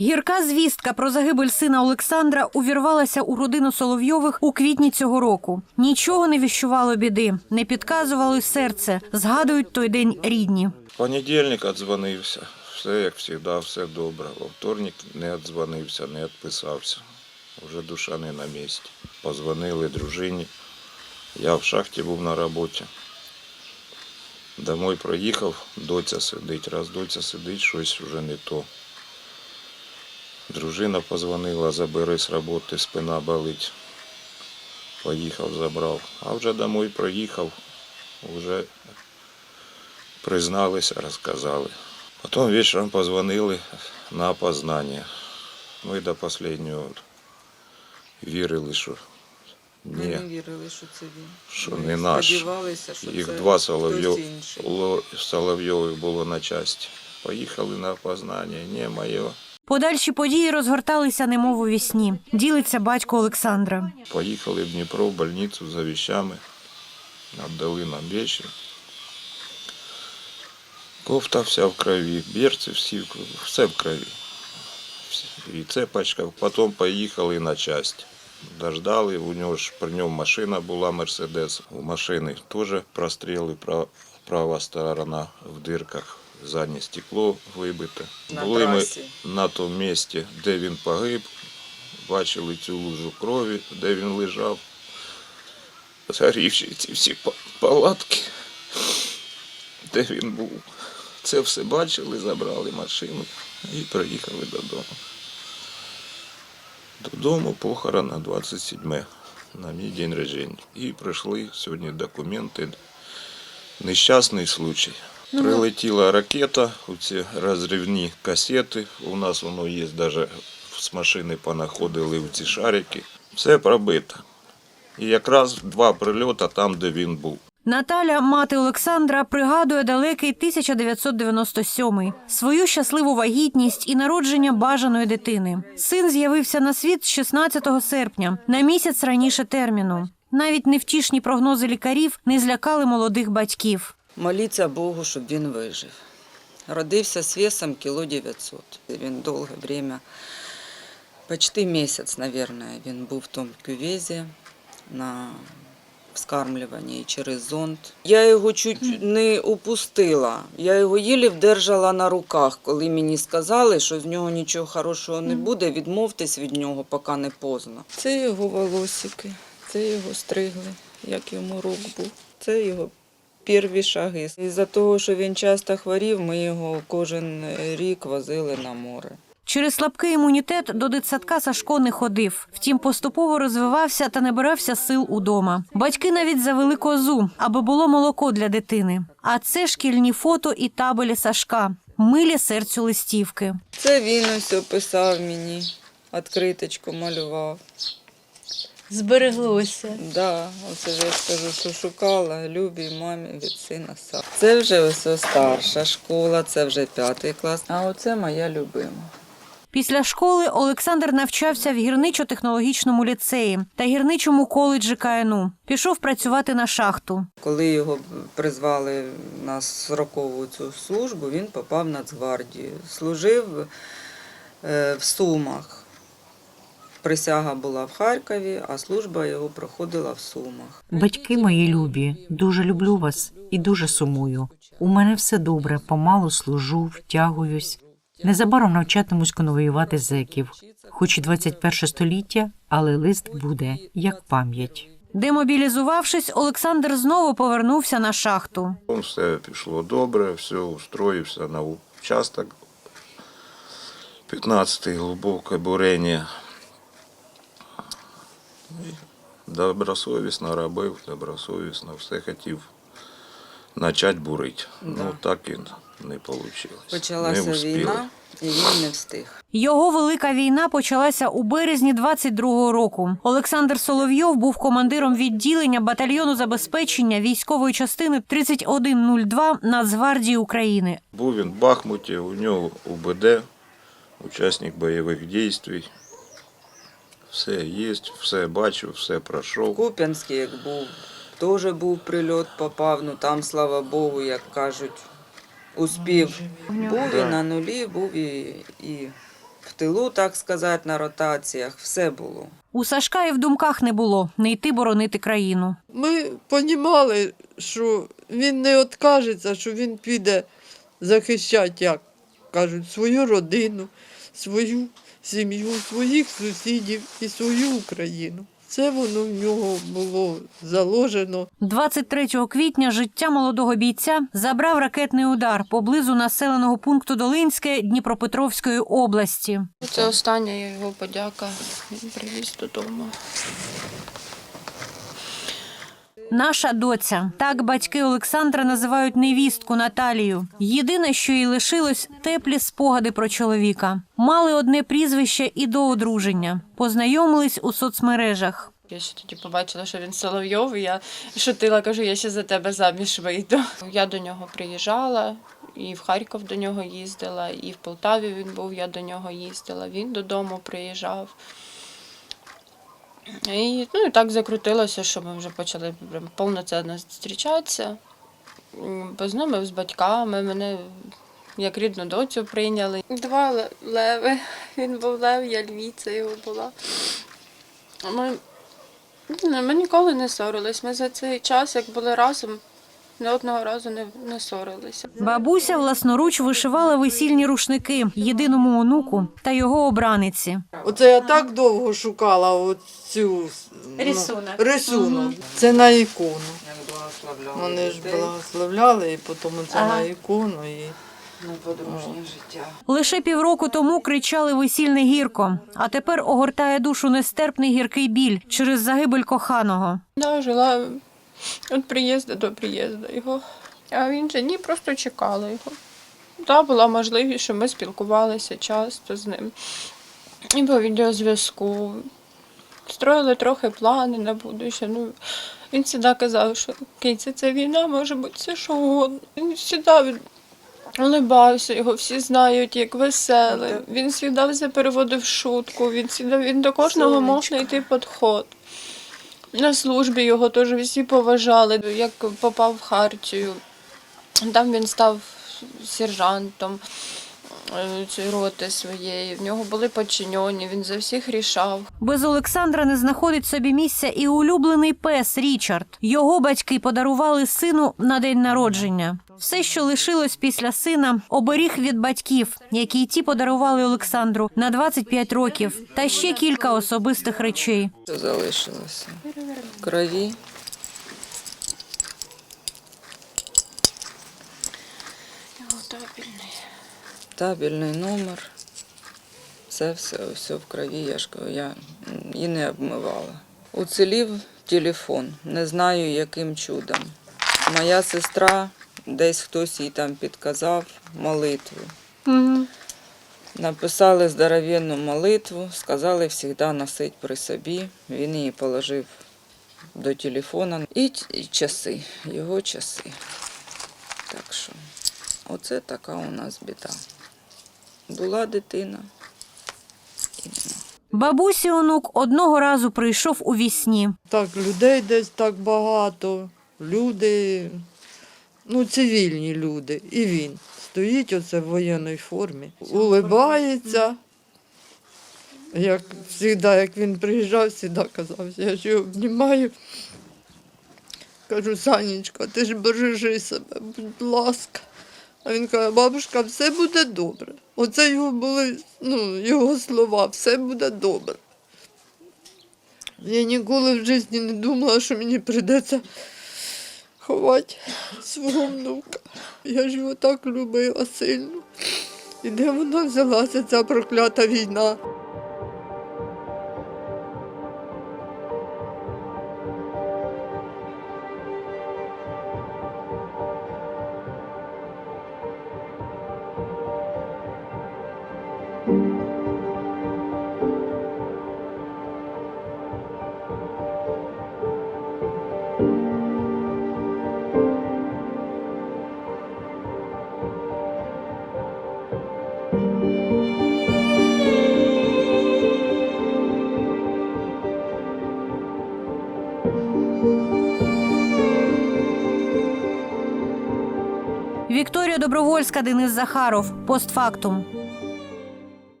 Гірка звістка про загибель сина Олександра увірвалася у родину Соловйових у квітні цього року. Нічого не віщувало біди, не підказувало й серце. Згадують той день рідні. Понедільник віддзвонився. Все як завжди, все добре. Во вторник не віддзвонився, не відписався. Вже душа не на місці. Позвонили дружині. Я в шахті був на роботі. Домой проїхав, доця сидить. Раз доця сидить, щось вже не то. Дружина позвонила, забери з роботи, спина болить. Поїхав, забрав. А вже домой проїхав, вже призналися, розказали. Потім вечором позвонили на опознання. Ми до останнього вірили, що Ми ні, не вірили, що це він. що Ми не наш. Що Їх це два хтось Соловйов, інший. Ло- Соловйових було на часті. Поїхали на опознання, не моє. Подальші події розгорталися немов у вісні. Ділиться батько Олександра. Поїхали в Дніпро в больницю за вещами. Отдали нам вещи. Кофта вся в крові, берці всі, все в крові. І цепочка. Потім поїхали на часть. Дождали, у нього ж при ньому машина була Мерседес. У машини теж простріли, права сторона в дирках, заднє стекло вибите. На Були ми на тому місці, де він погиб, бачили цю лужу крові, де він лежав. Згорівші ці всі палатки, де він був. Це все бачили, забрали машину і приїхали додому. Додому похорона 27 на мій день рождення. І прийшли сьогодні документи. Нещасний случай. Прилетіла ракета, ці розривні касети. У нас воно є, навіть з машини понаходили в ці шарики. Все пробито. І якраз два прильоти там, де він був. Наталя, мати Олександра, пригадує далекий 1997 свою щасливу вагітність і народження бажаної дитини. Син з'явився на світ 16 серпня, на місяць раніше терміну. Навіть невтішні прогнози лікарів не злякали молодих батьків. Моліться Богу, щоб він вижив. Родився з весом кіло 900. Він довге время, почти місяць, мабуть, він був в тому кювезі на вскармлюванні через зонд. Я його чуть не упустила. Я його їлі вдержала на руках, коли мені сказали, що з нього нічого хорошого не буде, відмовтесь від нього, поки не поздно. Це його волосики, це його стригли, як йому рук був. Це його перві шаги. Із-за того, що він часто хворів, ми його кожен рік возили на море. Через слабкий імунітет до дитсадка Сашко не ходив. Втім, поступово розвивався та набирався сил удома. Батьки навіть завели козу, аби було молоко для дитини. А це шкільні фото і табелі Сашка. Милі серцю листівки. Це він ось описав мені, відкриточку малював. Збереглося. Да, оце ж я скажу, що шукала любій мамі від сина сам. Це вже ось старша школа, це вже п'ятий клас. А оце моя любима. Після школи Олександр навчався в гірничо-технологічному ліцеї та гірничому коледжі КНУ. Пішов працювати на шахту. Коли його призвали на срокову цю службу, він попав в Нацгвардію. Служив е, в Сумах. Присяга була в Харкові, а служба його проходила в Сумах. Батьки мої любі, дуже люблю вас і дуже сумую. У мене все добре, помалу служу, втягуюсь. Незабаром навчатимусь конвоювати зеків. Хоч і 21 століття, але лист буде як пам'ять. Демобілізувавшись, Олександр знову повернувся на шахту. Все пішло добре, все устроївся на участок. 15-й глибоке бурення. І Добросовісно робив, добросовісно, все хотів почати бурити. Ну так і не вийшло. Почалася не війна, і він не встиг. Його велика війна почалася у березні 22-го року. Олександр Соловйов був командиром відділення батальйону забезпечення військової частини 3102 Нацгвардії України. Був він в Бахмуті, у нього УБД, учасник бойових дій. Все є, все бачив, все пройшов. Куп'янський, як був, теж був прильот, попав. Ну там, слава Богу, як кажуть, успів. Був і на нулі, був і, і в тилу, так сказати, на ротаціях, все було. У Сашка і в думках не було не йти боронити країну. Ми розуміли, що він не відкажеться, що він піде захищати, як кажуть, свою родину, свою сім'ю, своїх сусідів і свою Україну. Це воно в нього було заложено. 23 квітня життя молодого бійця забрав ракетний удар поблизу населеного пункту Долинське Дніпропетровської області. Це остання його подяка. Він привіз додому. Наша доця. Так батьки Олександра називають невістку Наталію. Єдине, що їй лишилось теплі спогади про чоловіка. Мали одне прізвище і до одруження. Познайомились у соцмережах. Я ще тоді побачила, що він Соловйов, і я шутила, кажу, я ще за тебе заміж вийду. Я до нього приїжджала, і в Харків до нього їздила, і в Полтаві він був, я до нього їздила. Він додому приїжджав. І, ну, і так закрутилося, що ми вже почали повноцінно зустрічатися. Познайомив з батьками, мене як рідну доцю прийняли. Два леви. Він був лев, я львіця його була. Ми, ну, ми ніколи не ссорились. Ми за цей час, як були разом, ні одного разу не, не ссорилися. Бабуся власноруч вишивала весільні рушники єдиному онуку та його обраниці. Оце я так довго шукала цю рисунок. рисунок. Це на ікону. Вони ж благословляли, і потім це на ікону. І... Лише півроку тому кричали весільне гірко, а тепер огортає душу нестерпний гіркий біль через загибель коханого. Я жила від приїзду до приїзду його. А він же ні, просто чекали його. Та була можливість, що ми спілкувалися часто з ним. І по відеозв'язку. Строїли трохи плани на будуще. Ну, він завжди казав, що киця, це війна, може бути все що угодно. Він завжди улибався, його всі знають як веселий. Він завжди все переводив в шутку, він, завжди, він до кожного мог знайти підход. На службі його теж всі поважали, як попав в Хартію. Там він став сержантом цієї роти своєї. В нього були подчинені, він за всіх рішав. Без Олександра не знаходить собі місця і улюблений пес Річард. Його батьки подарували сину на день народження. Все, що лишилось після сина, оберіг від батьків, які ті подарували Олександру на 25 років, та ще кілька особистих речей. Залишилося. Крові. Його табельний. Табельний номер. Це все, все в крові, я ж кажу, я і не обмивала. Уцілів телефон, не знаю яким чудом. Моя сестра, десь хтось їй там підказав молитву. Написали здоровенну молитву, сказали завжди носити при собі. Він її положив до телефона. І, і часи, його часи. Так що, оце така у нас біда. Була дитина. І нема. Бабусі онук одного разу прийшов у вісні. Так, людей десь так багато. Люди, ну, цивільні люди. І він стоїть оце в воєнній формі, улибається. Як завжди, як він приїжджав, завжди казав, я ж його обнімаю. Кажу, Санечка, ти ж бережи себе, будь ласка. А він каже, бабушка, все буде добре. Оце його були ну, його слова, все буде добре. Я ніколи в житті не думала, що мені прийдеться ховати свого внука. Я ж його так любила сильно. І де вона взялася, ця проклята війна? Добровольська, Денис Захаров. Постфактум.